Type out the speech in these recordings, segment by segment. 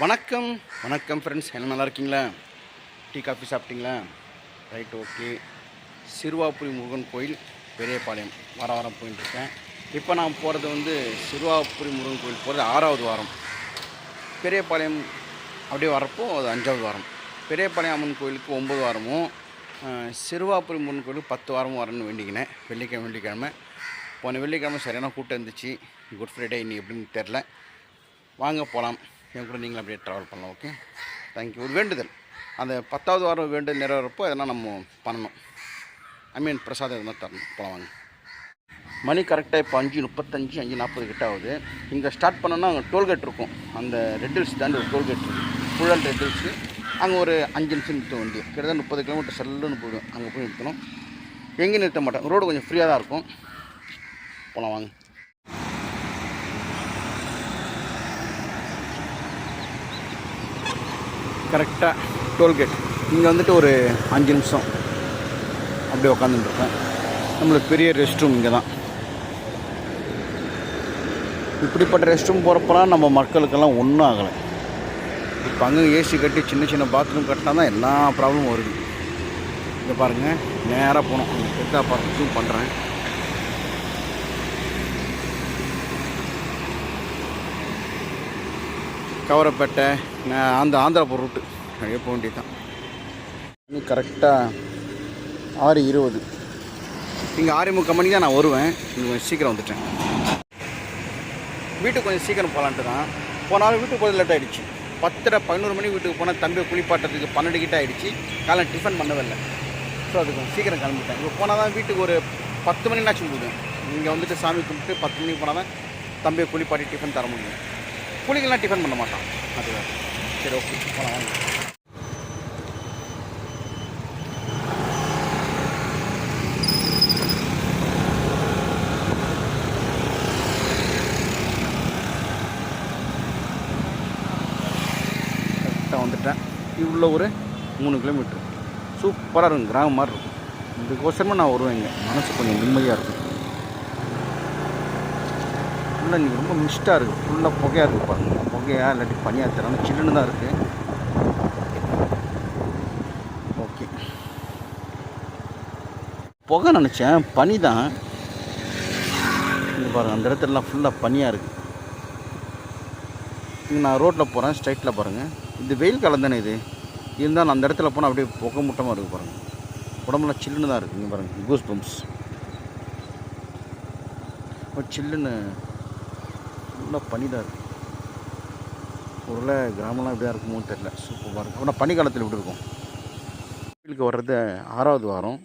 வணக்கம் வணக்கம் ஃப்ரெண்ட்ஸ் என்ன நல்லா இருக்கீங்களா? டீ காஃபி சாப்பிட்டீங்களா? Right okay. சிறுவாப்புரி முருகன் கோயில் பெரியபாளையம். வார வாரம் போயிட்டுருக்கேன் இப்போ நான் போகிறது வந்து சிறுவாப்புரி முருகன் கோயில் போகிறது ஆறாவது வாரம். பெரியபாளையம் அப்படியே வரப்போ அது அஞ்சாவது வாரம். பெரியபாளையம் அம்மன் கோயிலுக்கு ஒம்பது வாரமும் சிறுவாபுரி சிறுவாப்புரி முருகன் கோயிலுக்கு பத்து வாரமும் வரணும்னு வேண்டிக்கினேன். வெள்ளிக்கிழமை வெள்ளிக்கிழமை. போன வெள்ளிக்கிழமை சரியான கூட்டம் இருந்துச்சு. குட் ஃப்ரைடே இன்னி எப்படின்னு தெரில. வாங்க போகலாம் என் கூட நீங்களும் அப்படியே ட்ராவல் பண்ணலாம் ஓகே தேங்க்யூ ஒரு வேண்டுதல். அந்த பத்தாவது வாரம் வேண்டுதல் நிறைவேறப்போ அதெல்லாம் நம்ம பண்ணணும். ஐ மீன் பிரசாதம் எதுனா தரணும். போகலாம் வாங்க. மணி கரெக்டாக இப்போ அஞ்சு முப்பத்தஞ்சு அஞ்சு நாற்பது கிட்ட ஆகுது. இங்கே ஸ்டார்ட் பண்ணோன்னா அங்கே டோல்கேட் இருக்கும். அந்த ரெட் ஹில்ஸ் தாண்டி ஒரு டோல்கேட் இருக்கும் புழல் ரெட் ஹில்ஸு அங்கே ஒரு அஞ்சு நிமிஷம் நிறுத்த வண்டி. கிட்டத்தட்ட முப்பது கிலோமீட்டர் செல்லுன்னு போயிடும் அங்கே போய் நிறுத்தணும். எங்கேயும் நிறுத்த மாட்டேன் ரோடு கொஞ்சம் ஃப்ரீயாக தான் இருக்கும். போகலாம் வாங்க. கரெக்டாக டோல்கேட். இங்கே வந்துட்டு ஒரு அஞ்சு நிமிஷம் அப்படியே உட்காந்துட்டுருப்பேன் நம்மளுக்கு பெரிய ரெஸ்ட் ரூம் இங்கே தான். இப்படிப்பட்ட ரெஸ்ட் ரூம் போகிறப்பெல்லாம் நம்ம மக்களுக்கெல்லாம் ஒன்றும் ஆகலை. இப்போ அங்கே ஏசி கட்டி சின்ன சின்ன பாத்ரூம் கட்டினா தான் எல்லா ப்ராப்ளமும் வருது. இங்கே பாருங்கள் நேராக போகணும். அங்கே பெத்தா பார்த்து பண்ணுறேன் கவரப்பேட்டை நான் அந்த ஆந்திராபுரம் ரூட்டு. அப்படியே போக வேண்டியது தான் கரெக்டாக ஆறு இருபது. இங்கே ஆறு முக்கால் மணிக்கு தான் நான் வருவேன். இங்கே கொஞ்சம் சீக்கிரம் வந்துட்டேன். வீட்டுக்கு கொஞ்சம் சீக்கிரம் போகலான்ட்டு தான். போனாலும் வீட்டுக்கு போகிறது லேட் ஆகிடுச்சு பத்தரை பதினோரு மணி வீட்டுக்கு போனால் தம்பியை குளிப்பாட்டுறதுக்கு பன்னெண்டு கிட்ட ஆகிடுச்சு காலை டிஃபன் பண்ணவே இல்லை ஸோ அது கொஞ்சம் சீக்கிரம் கிளம்பிட்டேன். இப்போ போனால் தான் வீட்டுக்கு ஒரு பத்து மணினாச்சும் போதும். இங்கே வந்துட்டு சாமி கும்பிட்டு பத்து மணிக்கு போனால் தான் தம்பியை குளிப்பாட்டி டிஃபன் தர முடியும். புலிகள்லாம் டிஃபன் பண்ண மாட்டான். அது சரி ஓகே போகலாம் வாங்க. கரெக்டாக வந்துட்டேன். இவ்வளோ ஒரு மூணு கிலோமீட்ரு சூப்பராக இருக்கும். கிராமம் மாதிரி இருக்கும். இதுக்கோசரமாக நான் வருவேன் இங்கே. மனசு கொஞ்சம் நிம்மதியாக இருக்கும். ஃபுல்லாக இன்றைக்கி ரொம்ப மிஸ்ட்டாக இருக்குது ஃபுல்லாக புகையாக இருக்குது பாருங்கள் புகையாக இல்லாட்டி பனியாக தரான சில்லுன்னு தான் இருக்குது ஓகே. புகை நினச்சேன். பனி தான். இங்கே பாருங்கள் அந்த இடத்துலலாம் ஃபுல்லாக பனியாக இருக்குது இங்கே நான் ரோட்டில் போகிறேன் ஸ்ட்ரைட்டில் பாருங்கள் இது வெயில் காலம் தானே இது. இருந்தாலும் அந்த இடத்துல போனால் அப்படியே புகை மூட்டமாக இருக்குது பாருங்கள் உடம்புலாம் சில்லுன்னு தான் இருக்குது இங்கே பாருங்கள் கூஸ் பம்ப்ஸ் சில்லுன்னு. ஃபுல்லாக பனி தான் இருக்குது ஒருவேளை கிராமம்லாம் எப்படியா இருக்குமோ தெரில சூப்பராக இருக்கும் ஆனால் பனிக்காலத்தில் எப்படி இருக்கும்? கோயிலுக்கு வர்றது ஆறாவது வாரம்.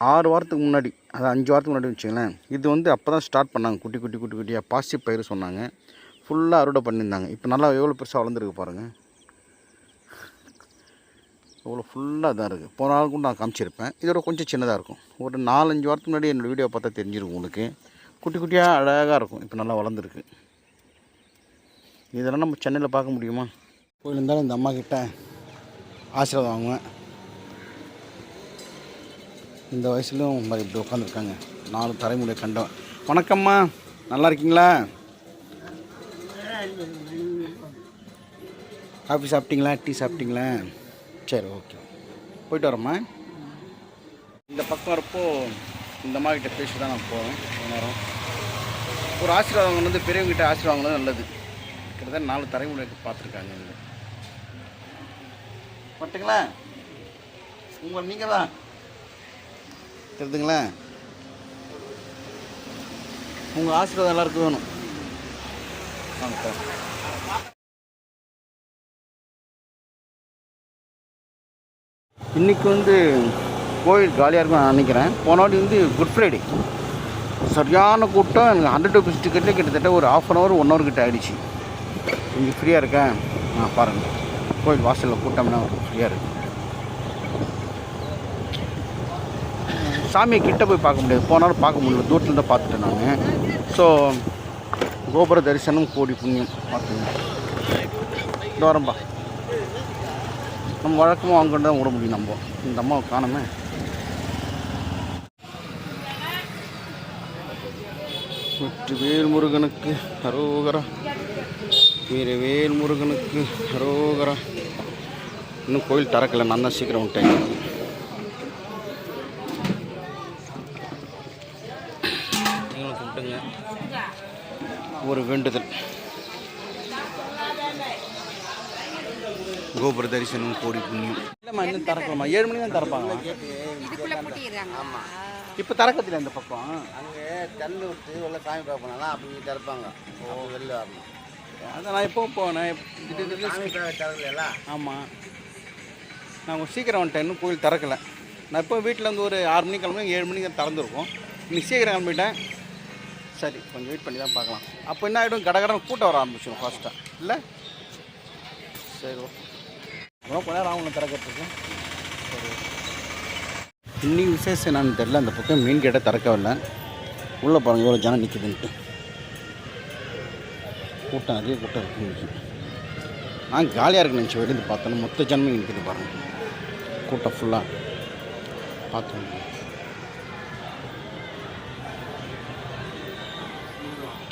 ஆறு வாரத்துக்கு முன்னாடி அது அஞ்சு வாரத்துக்கு முன்னாடி வச்சுங்களேன் இது வந்து அப்போ தான் ஸ்டார்ட் பண்ணாங்க. குட்டி குட்டி குட்டி குட்டியாக பாசி பயிர் சொன்னாங்க. ஃபுல்லாக அறுவடை பண்ணியிருந்தாங்க. இப்போ நல்லா எவ்வளோ பெருசாக வளர்ந்துருக்கு பாருங்கள் இவ்வளோ ஃபுல்லாக தான் இருக்குது போன நாள் கூட நான் காமிச்சிருப்பேன். இதோட கொஞ்சம் சின்னதாக இருக்கும். ஒரு நாலஞ்சு வாரத்துக்கு முன்னாடி என்னோடய வீடியோ பார்த்தா தெரிஞ்சிருக்கும் உங்களுக்கு. குட்டி குட்டியாக அழகாக இருக்கும். இப்போ நல்லா வளர்ந்துருக்கு. இதெல்லாம் நம்ம சென்னையில் பார்க்க முடியுமா? கோயில் இருந்தாலும் இந்த அம்மா கிட்ட ஆசீர்வாதம் வாங்குவேன். இந்த வயசுலையும் மாதிரி இப்படி உட்காந்துருக்காங்க நாலு தலைமுறை கண்டோம். வணக்கம்மா நல்லா இருக்கீங்களா? காஃபி சாப்பிட்டீங்களா? டீ சாப்பிட்டீங்களா? சரி ஓகே. போயிட்டு வரோம்மா. இந்த பக்கம் வரப்போ இந்த அம்மா கிட்ட பேசி தான் நான் போவேன் கொஞ்ச நேரம் ஒரு ஆசீர்வாதம் வந்து பெரியவங்ககிட்ட ஆசீர்வாதம் வாங்கினது நல்லது. கிட்டத்தட்ட நாலு தலைமுறைக்கு பார்த்துருக்காங்க இங்கே பட்டுங்களா? உங்கள் நீங்கள் தான் தெரிதுங்களா? உங்கள் ஆசீர்வாதம் எல்லாருக்கும் வேணும். வாங்க இன்னைக்கு வந்து கோயில் காலியாக இருக்கும் நான் நினைக்கிறேன். போன வாட்டி வந்து குட் ஃப்ரைடே சரியான கூட்டம். எனக்கு ஹண்ட்ரட் ருபீஸ் டிக்கெட்லேயே கிட்டத்தட்ட ஒரு half an hour one hour கிட்ட ஆகிடுச்சு இங்கே ஃப்ரீயாக இருக்கேன். நான் பாருங்கள் கோயில் வாசலில் கூட்டம்னா ஃப்ரீயாக இருக்கு. சாமியை கிட்ட போய் பார்க்க முடியாது. போனாலும் பார்க்க முடியல. தூரத்தில் தான் பார்த்துட்டேன் நான். ஸோ கோபுர தரிசனம் கோடி புண்ணியம். பார்த்துங்க. இந்த வரம்பா நம்ம வழக்கமாக வாங்க தான் விட முடியும் நம்ம. இந்த அம்மாவை காணமே. வெற்றி வேல் முருகனுக்கு அரோகரா. வீரவேல் முருகனுக்கு ரோகரா இன்னும் கோயில் திறக்கல நான் தான் சீக்கிரம் விட்டேன். நீங்களும் கும்பிட்டுங்க ஒரு வேண்டுதல். கோபுர தரிசனம் கோடி புண்ணியம். இல்லைம்மா இன்னும் திறக்கலாமா ஏழு மணி தான் திறப்பாங்க இப்போ திறக்கத்தில் இந்த பக்கம்? அங்கே தண்ணி விட்டு உள்ள சாமி பார்ப்போம்னா அப்படி திறப்பாங்க. ஓ வெளில வரணும். அதை நான் எப்போ போனேன்? சாமி திறக்கல ஆமாம் நான் கொஞ்சம் சீக்கிரம் வந்துட்டேன். இன்னும் கோயில் திறக்கல. நான் இப்போ வீட்டில் வந்து ஒரு ஆறு மணிக்கு கிளம்பி ஏழு மணிக்கு திறந்துருக்கும். இன்னைக்கு சீக்கிரம் கிளம்பிட்டேன். சரி கொஞ்சம் வெயிட் பண்ணி தான் பார்க்கலாம். அப்போ என்ன ஆகிடும் கடகடன் கூட்டம் வர ஆரம்பிச்சிடும் ஃபாஸ்ட்டாக இல்லை? சரி ஓகே. அப்புறம் கொஞ்ச நேரம் ஆகும் திறக்கிறதுக்கு. சரி இன்னைக்கு விசேஷம் என்னன்னு தெரில அந்த பக்கம் மீன் கேட்டை திறக்கவில்லை உள்ளே பாருங்கள் இவ்வளோ ஜனம் நிற்குதுன்ட்டு கூட்டம் நிறைய கூட்டம் இருக்குது நான் காலியாக இருக்கு நினச்சி வெளியே பார்த்தோன்னா மொத்த ஜனமே நிற்குது பாருங்க. கூட்டம் ஃபுல்லாக பார்த்தோம்.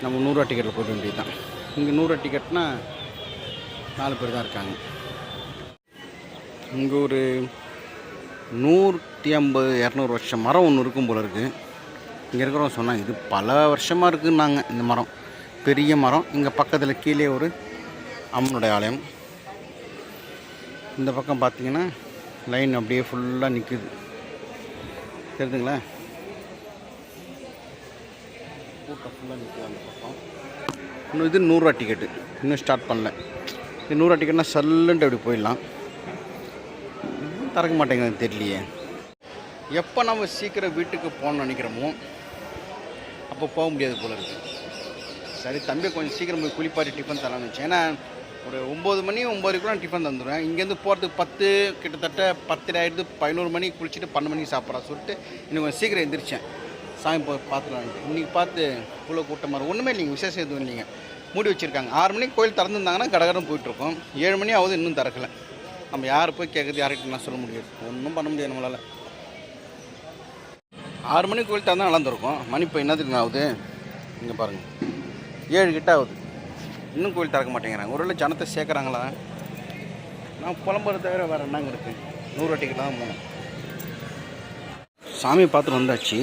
நம்ம நூறுரூவா டிக்கெட்டில் போக வேண்டியது தான் இங்கே நூறுரூவா டிக்கெட்னால் நாலு பேர் தான் இருக்காங்க. இங்கே ஒரு நூற்றி ஐம்பது இரநூறு வருஷம் மரம் ஒன்று இருக்கும் போல இருக்குது இங்கே இருக்கிறவங்க சொன்னாங்க இது பல வருஷமாக இருக்குன்னாங்க இந்த மரம். பெரிய மரம். இங்கே பக்கத்தில் கீழே ஒரு அம்மனுடைய ஆலயம். இந்த பக்கம் பார்த்தீங்கன்னா லைன் அப்படியே ஃபுல்லாக நிற்குது தெரியுதுங்களா கூட்டம் ஃபுல்லாக நிற்குது அந்த பக்கம். இன்னும் இது நூறுரூவா டிக்கெட்டு இன்னும் ஸ்டார்ட் பண்ணல. இது நூறுரூவா டிக்கெட்னா சல்லுன்ட்டு அப்படி போயிடலாம். திறக்க மாட்டேங்குது தெரியலையே. எப்போ நம்ம சீக்கிரம் வீட்டுக்கு போகணும்னு நினைக்கிறோமோ அப்போ போக முடியாது போல இருக்குது சரி தம்பி கொஞ்சம் சீக்கிரம் போய் குளிப்பாட்டி டிஃபன் தரலாம்னு வச்சேன் ஏன்னா ஒரு ஒம்பது மணி ஒம்பதுக்குள்ள டிஃபன் தந்துடுவேன் இங்கேருந்து போகிறதுக்கு பத்து கிட்டத்தட்ட பத்து ஆயிடுது பதினோரு மணிக்கு குளிச்சுட்டு பன்னெண்டு மணிக்கு சாப்பிட்றா சொல்லிட்டு இன்னும் கொஞ்சம் சீக்கிரம் எந்திரிச்சேன். சாமி போய் பார்த்துலான்ட்டு இன்றைக்கி பார்த்து இவ்வளோ கூட்டமாக ஒன்றுமே இல்லைங்க விசேஷம் எதுவும் இல்லைங்க. மூடி வச்சுருக்காங்க. ஆறு மணிக்கு கோயில் திறந்துருந்தாங்கன்னா கடகடம் போயிட்டுருக்கோம். ஏழு மணி ஆகுது இன்னும் திறக்கலை. நம்ம யார் போய் கேட்குறது யார்கிட்ட சொல்ல முடியாது. ஒன்றும் பண்ண முடியாது நம்மளால். ஆறு மணிக்கு கோயில் தான் நடந்திருக்கும் மணி இப்போ என்னதுக்கு ஆகுது? இங்கே பாருங்கள் ஏழு கிட்ட ஆகுது. இன்னும் கோயில் திறக்க மாட்டேங்கிறாங்க. ஒரு ஜனத்தை சேர்க்குறாங்களா? நான் புலம்புறது தவிர வேறு என்னங்க இருக்குது நூறு டிக்கெட் தான் போனேன் சாமியை பார்த்துட்டு வந்தாச்சு.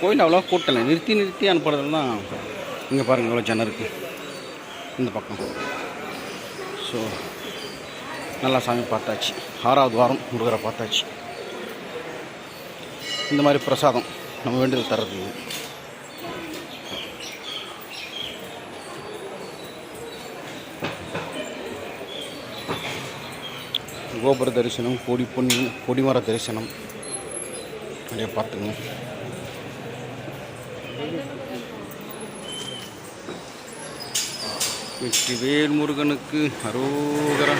கோயில் அவ்வளோ கூட்டலை. நிறுத்தி நிறுத்தி அனுப்புறதெல்லாம் இங்கே பாருங்கள் எவ்வளோ ஜனம் இருக்குது இந்த பக்கம். ஸோ நல்லா சாமி பார்த்தாச்சு. ஆறாவது வாரம் முருகரை பார்த்தாச்சு. இந்த மாதிரி பிரசாதம் நம்ம வேண்டியது தர்றது இது. கோபுர தரிசனம் கொடி பொன்னி கொடிமர தரிசனம். நிறைய பார்த்துங்க வெற்றிவேல் முருகனுக்கு அரோகரா.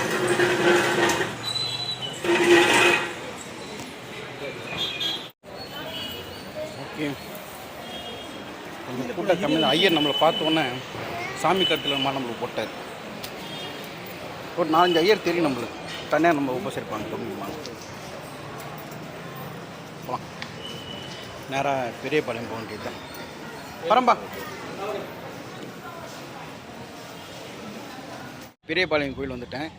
ஓகே. கொஞ்சம் கூட்டம் ஐயர் நம்மளை பார்த்தோன்னே சாமி கருத்தில் நம்மளுக்கு போட்டார். ஒரு நாலஞ்சு ஐயர் தெரியும் நம்மளுக்கு. தனியாக நம்ம உபசரிப்பாங்க கம்மிமா போகலாம் நேராக பெரியபாளையம் போக வேண்டியது தான் வரம்பா பெரியபாளையம் கோயில் வந்துட்டேன்.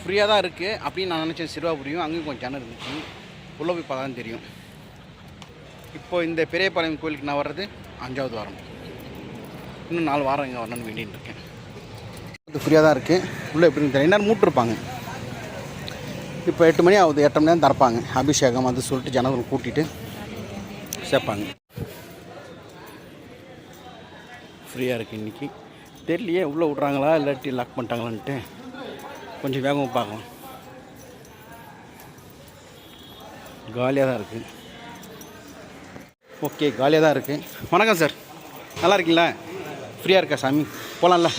ஃப்ரீயாக தான் இருக்குது அப்படின்னு நான் நினச்சேன் சிறுவாபுரியும் அங்கேயும் கொஞ்சம் ஜனம் இருந்துச்சு. உள்ளே போய் பார்த்தா தெரியும். இப்போ இந்த பெரியபாளையம் கோயிலுக்கு நான் வர்றது அஞ்சாவது வாரம். இன்னும் நாலு வாரம் இங்கே வரணும்னு வேண்டின்னு இருக்கேன். அது ஃப்ரீயாக தான் இருக்குது உள்ளே எப்படின்னு தெரியல நேரம் மூட்டிருப்பாங்க இப்போ எட்டு மணி ஆகுது. எட்டு மணி நேரம் திறப்பாங்க. அபிஷேகம் அது சொல்லிட்டு ஜனங்களை கூட்டிகிட்டு சேர்ப்பாங்க. ஃப்ரீயாக இருக்குது இன்றைக்கி தெரியலையே உள்ளே விட்றாங்களா இல்லாட்டி லாக் பண்ணிட்டாங்களான்ட்டு. கொஞ்சம் வேகமாக பார்க்கலாம். காலியாக தான் இருக்குது ஓகே காலியாக தான் இருக்குது வணக்கம் சார். நல்லா இருக்கீங்களா? ஃப்ரீயாக இருக்கா சாமி? போகலாம்ல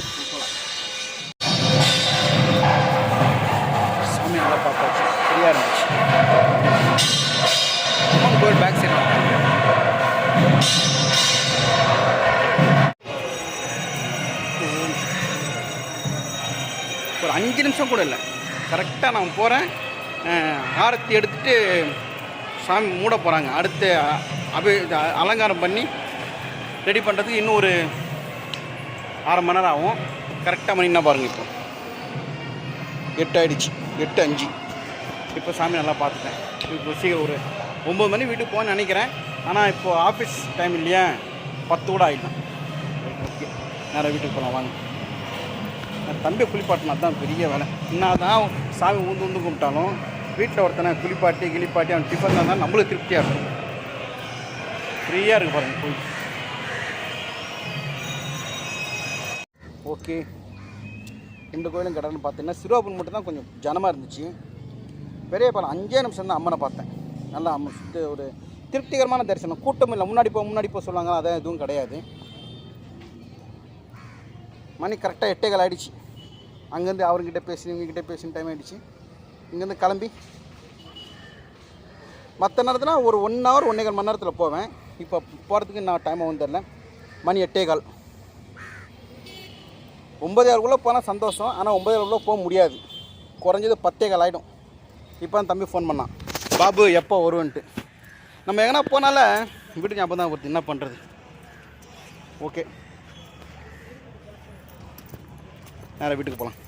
அஞ்சு நிமிஷம் கூட இல்லை. கரெக்டாக நான் போகிறேன் ஆரத்தி எடுத்துட்டு சாமி மூட போகிறாங்க அடுத்து அபி அலங்காரம் பண்ணி ரெடி பண்ணுறதுக்கு இன்னும் ஒரு அரை மணி நேரம் ஆகும். கரெக்டாக மணி என்ன பாருங்கள் இப்போ. எட்டு ஆயிடுச்சு. எட்டு அஞ்சு. இப்போ சாமி நல்லா பார்த்துட்டேன். இப்போ சீக்கிரம் ஒரு ஒம்பது மணி வீட்டுக்கு போகணும்னு நினைக்கிறேன். ஆனால் இப்போது ஆஃபீஸ் டைம் இல்லையா? பத்து கூட ஆகிட்டேன் ஓகே. நேராக வீட்டுக்கு போகலாம் வாங்க. என் தம்பியை குளிப்பாட்டினா தான் பெரிய வேலை. என்ன தான் சாமி ஊந்து ஊந்து கும்பிட்டாலும் வீட்டில் ஒருத்தனை குளிப்பாட்டி கிளிப்பாட்டி அவன் டிஃபன் தான் நம்மளுக்கு திருப்தியாக இருக்கும். ஃப்ரீயாக இருக்கு பாருங்கள் போய். ஓகே இந்த கோயிலும் கடன்னு பார்த்தீங்கன்னா சிறுவாபுரம் மட்டும் தான் கொஞ்சம் ஜனமாக இருந்துச்சு. பெரிய பாலம் அஞ்சே நிமிஷம் தான் அம்மனை பார்த்தேன். நல்லா அம்மன் சுத்த ஒரு திருப்திகரமான தரிசனம். கூட்டம் இல்லை முன்னாடி போ முன்னாடி போக சொல்லுவாங்க அதான் எதுவும் கிடையாது. மணி கரெக்டாக எட்டே ஆகிடுச்சு அங்கேருந்து அவர்கிட்ட பேசி இவங்ககிட்ட பேசின டைம் ஆகிடுச்சு இங்கேருந்து கிளம்பி. மற்ற நேரத்தில் ஒரு ஒன் ஹவர் ஒன்றே கால் மணி நேரத்தில் போவேன். இப்போ போகிறதுக்கு நான் டைம் ஆகும் தெரில மணி எட்டே கால். ஒம்பதே போனால் சந்தோஷம். ஆனால் ஒம்பதே ஆளுக்குள்ளே போக முடியாது. குறைஞ்சது பத்தே கால் ஆகிடும் இப்போ தான் தம்பி ஃபோன் பண்ணான். பாபு எப்போ வருவன்ட்டு? நம்ம எங்கன்னா போனால வீட்டு ஞாபகம் தான் வருது என்ன பண்ணுறது ஓகே நேராக வீட்டுக்கு போகலாம்